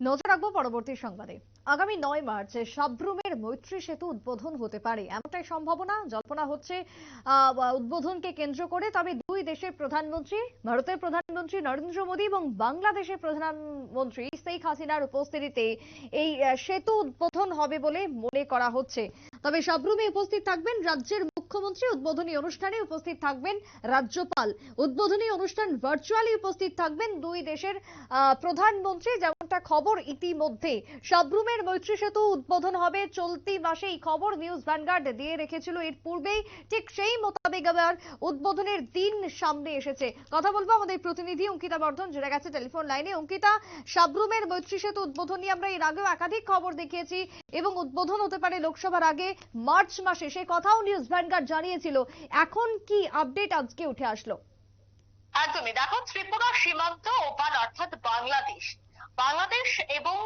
নজর রাখব পরবর্তী সংবাদে। আগামী নয় মার্চ সাবরুমের মৈত্রী সেতু উদ্বোধন হতে পারে। এমনটাই সম্ভাবনা, জল্পনা হচ্ছে উদ্বোধনকে কেন্দ্র করে। তবে দুই দেশের প্রধানমন্ত্রী, ভারতের প্রধানমন্ত্রী নরেন্দ্র মোদী এবং বাংলাদেশের প্রধানমন্ত্রী শেখ হাসিনার উপস্থিতিতে এই সেতু উদ্বোধন হবে বলে মনে করা হচ্ছে। তবে সাবরুমে উপস্থিত থাকবেন রাজ্যের মুখ্যমন্ত্রী। উদ্বোধনী অনুষ্ঠানে উপস্থিত থাকবেন রাজ্যপাল। উদ্বোধনী অনুষ্ঠান ভার্চুয়ালি উপস্থিত থাকবেন দুই দেশের প্রধানমন্ত্রী। যেমনটা খবর ইতিমধ্যে। সাবরুমের মৈত্রী সেতু উদ্বোধন হবে। চলতি মাসে এই খবর নিউজ ভ্যানগার্ড দিয়ে রেখেছিল। এর পূর্বেই ঠিক সেই মোতাবেক আবার উদ্বোধনের দিন সামনে এসেছে। কথা বলব আমাদের প্রতিনিধি অঙ্কিতা বর্ধন জুড়ে গেছে টেলিফোন লাইনে। অঙ্কিতা সাবরুমের মৈত্রী সেতু উদ্বোধন নিয়ে আমরা এর আগেও একাধিক খবর দেখিয়েছি এবং উদ্বোধন হতে পারে লোকসভার আগে মার্চ মাসে। সেই কথাও নিউজ ভ্যানগার্ড জানিয়েছিল। এখন কি আপডেট আজকে উঠে আসলো? একদমই। দেখো, ত্রিপুরা সীমান্ত ওপার, অর্থাৎ বাংলাদেশ বাংলাদেশ এবং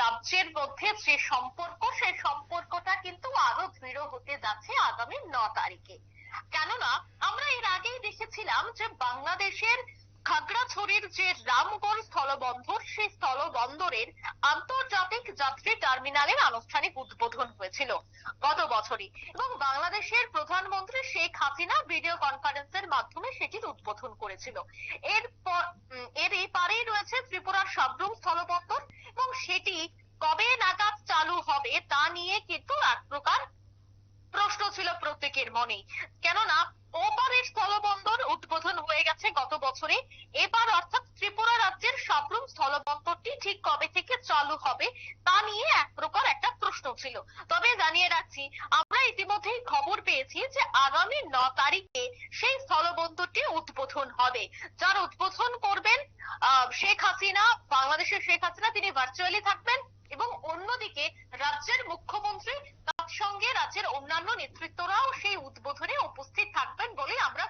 রাজ্যের মধ্যে যে সম্পর্ক, সেই সম্পর্কটা কিন্তু আরও দৃঢ় হতে যাচ্ছে আগামী ন তারিখে। কেননা, আমরা এর আগেই দেখেছিলাম যে বাংলাদেশের খাগড়াছড়ির যে রামগড় স্থলবন্দর, সেই স্থলবন্দরের আন্তর্জাতিক যাত্রী টার্মিনালের আনুষ্ঠানিক উদ্বোধন হয়েছিল গত বছরই। এবং বাংলাদেশের প্রধানমন্ত্রী শেখ হাসিনা ভিডিও কনফারেন্সের মাধ্যমে সেটির উদ্বোধন করেছিল। এরপর এর এই পারেই রয়েছে ত্রিপুরার সাবরুম স্থলবন্দর এবং সেটি কবে নাগাদ চালু হবে তা নিয়ে কিন্তু এক প্রকার প্রশ্ন ছিল প্রত্যেকের মনে কেননা ওপারের স্থলবন্দর উদ্বোধন হয়ে গেছে গত বছরে এবার অর্থাৎ ত্রিপুরা রাজ্যের সাবরুম স্থলবন্দরটি ঠিক কবে থেকে চালু হবে তা নিয়ে এক প্রকার একটা প্রশ্ন ছিল। তবে জানিয়ে রাখছি, আমরা ইতিমধ্যেই খবর পেয়েছি যে আগামী ন তারিখে সেই স্থলবন্দরটি উদ্বোধন হবে। যার উদ্বোধন করবেন শেখ হাসিনা, বাংলাদেশের শেখ হাসিনা, তিনি ভার্চুয়ালি থাকবেন এবং অন্যদিকে রাজ্যের মুখ্যমন্ত্রী তার সঙ্গে রাজ্যের অন্যান্য নেতৃত্বরাও সেই উদ্বোধনে উপস্থিত থাকবেন বলে আমরা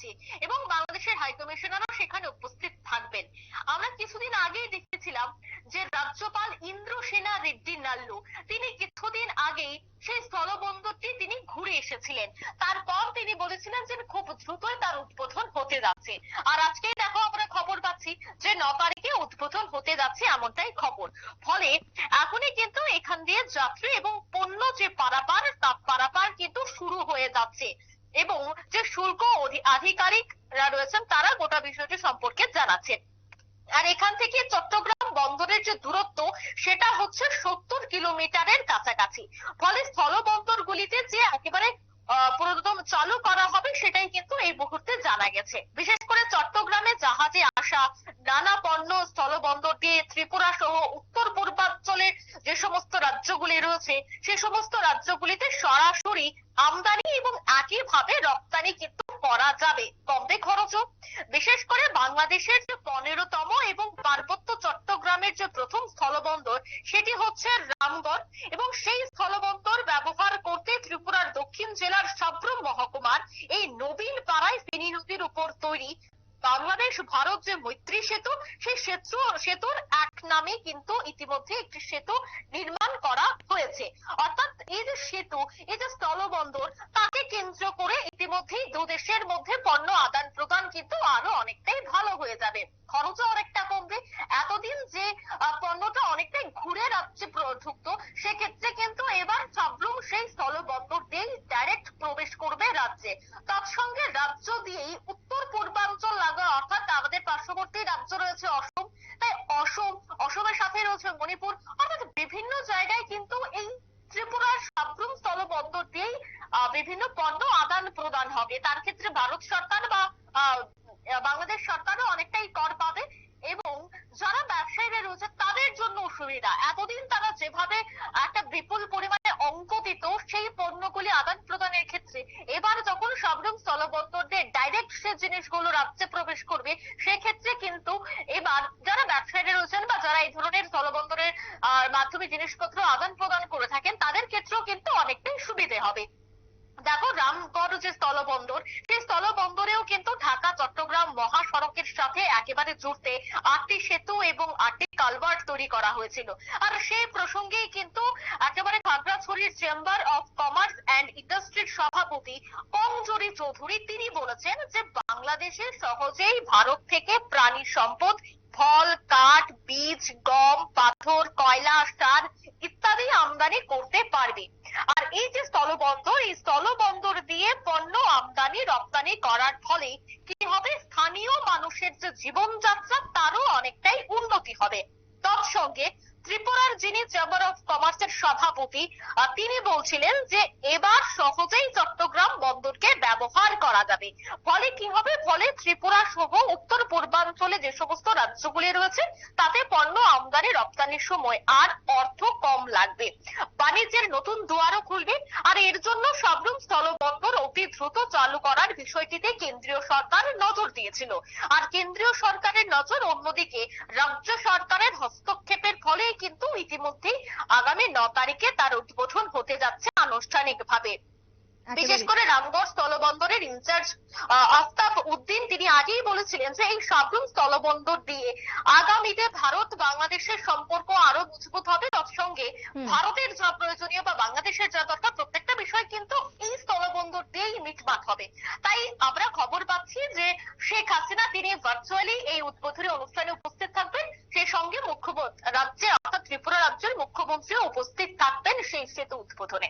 খবর এবং বাংলাদেশের হাইকমিশনারও সেখানে উপস্থিত থাকবেন। আমরা কিছুদিন আগেই দেখেছিলাম যে রাজ্যপাল ইন্দ্রসেনা রেড্ডি নাল্লু, তিনি কিছুদিন আগেই সেই স্থলবন্দরটি তিনি ঘুরে এসেছিলেন। তারপর তিনি বলেছিলেন যে খুব দ্রুতই তার উদ্বোধন হতে যাচ্ছে। আর আজকেই দেখো আমরা খবর পাচ্ছি যে ন তারিখে উদ্বোধন হতে যাচ্ছে এমনটাই খবর। ফলে এখনই কিন্তু এখান দিয়ে যাত্রী এবং পণ্য যে পারাপার তা পারাপার কিন্তু শুরু হয়ে যাচ্ছে। এবং যে শুল্ক আধিকারিকরা রয়েছেন তারা গোটা বিষয়টি সম্পর্কে জানাচ্ছেন। আর এখান থেকে চট্টগ্রাম বন্দরের যে দূরত্ব সেটা হচ্ছে সত্তর কিলোমিটারের কাছাকাছি। ফলে স্থলবন্দর গুলিতে যে একেবারে আহ, পুরোদম চালু করা হবে সেটাই কিন্তু এই মুহূর্তে জানা গেছে। বিশেষ করে চট্টগ্রামে জাহাজে আসা নানা পণ্য স্থলবন্দর দিয়ে ত্রিপুরা সহ উত্তর পূর্বাঞ্চলের যে সমস্ত রাজ্যগুলি রয়েছে সে সমস্ত রাজ্যগুলিতে সরাসরি আমদানি এবং একইভাবে রপ্তানি কিন্তু করা যাবে। কমবে খরচও। বিশেষ করে বাংলাদেশের যে পনেরোতম এবং পার্বত্য চট্টগ্রামের যে প্রথম স্থলবন্দর, সেটি হচ্ছে রামগড় এবং সেই স্থলবন্দর ব্যবহার করতে ত্রিপুরার দক্ষিণ জেলার সাব্রুম মহকুমার এই নবীন পাড়ায় ফেনী নদীর উপর তৈরি বাংলাদেশ ভারত যে মৈত্রী সেতু, সেই সেতু, সেতুর এক নামে কিন্তু ইতিমধ্যে একটি সেতু নির্মাণ করা হয়েছে। অর্থাৎ এই যে সেতু, এই যে স্থলবন্দর তাকে কেন্দ্র করে ইতিমধ্যেই দু দেশের মধ্যে পণ্য আদান প্রদান কিন্তু আরও অনেকটাই ভালো হয়ে যাবে। খরচও অনেকটা কমবে। এতদিন যে পণ্যটা অনেকটাই ঘুরে প্র- ঢুকতো সেক্ষেত্রে কিন্তু এবার সাবরুম সেই স্থলবন্দর দিয়েই ডাইরেক্ট প্রবেশ করবে রাজ্যে। তার সঙ্গে রাজ্য দিয়েই উত্তর পূর্বাঞ্চল লাগা, অর্থাৎ আমাদের পার্শ্ববর্তী রাজ্য রয়েছে অসম। তাই অসম, অসমের সাথে রয়েছে মণিপুর। অর্থাৎ বিভিন্ন জায়গায় কিন্তু এই ত্রিপুরার সাবরুম স্থলবন্দর দিয়েই আহ, বিভিন্ন পণ্য আদান প্রদান হবে। তার ক্ষেত্রে ভারত সরকার বা বাংলাদেশ সরকারও অনেকটাই কর পাবে এবং যারা ব্যবসায়ীরা রয়েছে তাদের জন্য সুবিধা। এতদিন তারা যেভাবে একটা বিপুল পরিমাণে অঙ্ক দিত, সেই পণ্যগুলি আদান প্রদানের ক্ষেত্রে এবার যখন সাবরুম স্থলবন্দর দিয়ে ডাইরেক্ট সে জিনিসগুলো রাজ্যে প্রবেশ করবে, সেক্ষেত্রে কিন্তু এবার যারা ব্যবসায়ীরা রয়েছেন বা যারা এই ধরনের স্থলবন্দরের মাধ্যমে জিনিসপত্র আদান প্রদান করে থাকেন, তাদের ক্ষেত্রেও কিন্তু অনেকটাই সুবিধে হবে। দেখো, রামগড় যে স্থলবন্দর, সেই স্থলবন্দরেও কিন্তু ঢাকা চট্টগ্রাম মহাসড়কের সাথে একেবারে জুড়তে আটটি সেতু এবং আটটি কালভার্ট তৈরি করা হয়েছিল। আর সেই প্রসঙ্গেই কিন্তু একেবারে খাগড়াছড়ির চেম্বার অফ কমার্স অ্যান্ড ইন্ডাস্ট্রির সভাপতি পংজরি চৌধুরী, তিনি বলেছেন যে বাংলাদেশে সহজেই ভারত থেকে প্রাণী সম্পদ ফল, কাঠ, বীজ, গম, পাথর, কয়লা, সার আমদানি করতে পারবে। আর এই যে স্থলবন্দর, এই স্থলবন্দর দিয়ে পণ্য আমদানি, রপ্তানি করার ফলে কি হবে? স্থানীয় মানুষের যে জীবনযাত্রা, তারও অনেকটাই উন্নতি হবে। তৎসঙ্গে ত্রিপুরার যিনি চেম্বার অফ কমার্সের সভাপতি তিনি বলছিলেন যে এবার সহজেই চট্টগ্রাম বন্দরকে ব্যবহার করা যাবে। ফলে কি হবে? ফলে ত্রিপুরা সহ উত্তর পূর্বাঞ্চলে যে সমস্ত রাজ্যগুলি রয়েছে, তাতে পণ্য আমদানি রপ্তানির সময় আর অর্থ কম লাগবে। বাণিজ্যের নতুন দুয়ারও খুলবে, আর এর জন্য সবরুম স্থলবন্দর অতি দ্রুত চালু করার বিষয়টিতে কেন্দ্রীয় সরকার নজর দিয়েছিল। আর কেন্দ্রীয় সরকারের নজর অন্যদিকে রাজ্য সরকারের হস্তক্ষেপের ফলে কিন্তু ইতিমধ্যেই আগামী ন তারিখে তার উদ্বোধন হতে যাচ্ছে আনুষ্ঠানিকভাবে। বিশেষ করে রামগড় স্থলবন্দরের ইনচার্জ আফতাব উদ্দিন তিনি আগেই বলেছিলেন যে এই সাবরুম স্থলবন্দর দিয়ে আগামীতে ভারত বাংলাদেশের সম্পর্ক আরও মজবুত হবে। তৎসঙ্গে ভারতের যা প্রয়োজনীয় বা বাংলাদেশের যা দরকার প্রত্যেকটা বিষয় কিন্তু এই স্থলবন্দর দিয়েই মিটমাট হবে। তাই আমরা খবর পাচ্ছি যে শেখ হাসিনা তিনি ভার্চুয়ালি এই উদ্বোধনী অনুষ্ঠানে উপস্থিত থাকবেন। সেই সঙ্গে মুখ্যমন্ত্রী রাজ্যের অর্থাৎ ত্রিপুরা রাজ্যের মুখ্যমন্ত্রীও উপস্থিত থাকবেন সেই সেতু উদ্বোধনে।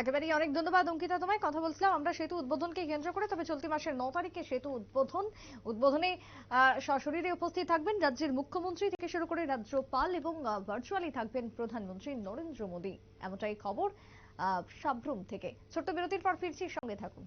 একেবারেই। অনেক ধন্যবাদ, অঙ্কিতা, তোমায়। কথা বলছিলাম আমরা সেতু উদ্বোধনকে কেন্দ্র করে, তবে চলতি মাসের ন তারিখে সেতু উদ্বোধন। উদ্বোধনে সশরীরে উপস্থিত থাকবেন রাজ্যের মুখ্যমন্ত্রী থেকে শুরু করে রাজ্যপাল এবং ভার্চুয়ালি থাকবেন প্রধানমন্ত্রী নরেন্দ্র মোদী। এমনটাই খবর। সাবরুম থেকে। ছোট্ট বিরতির পর ফিরছি সঙ্গে থাকুন।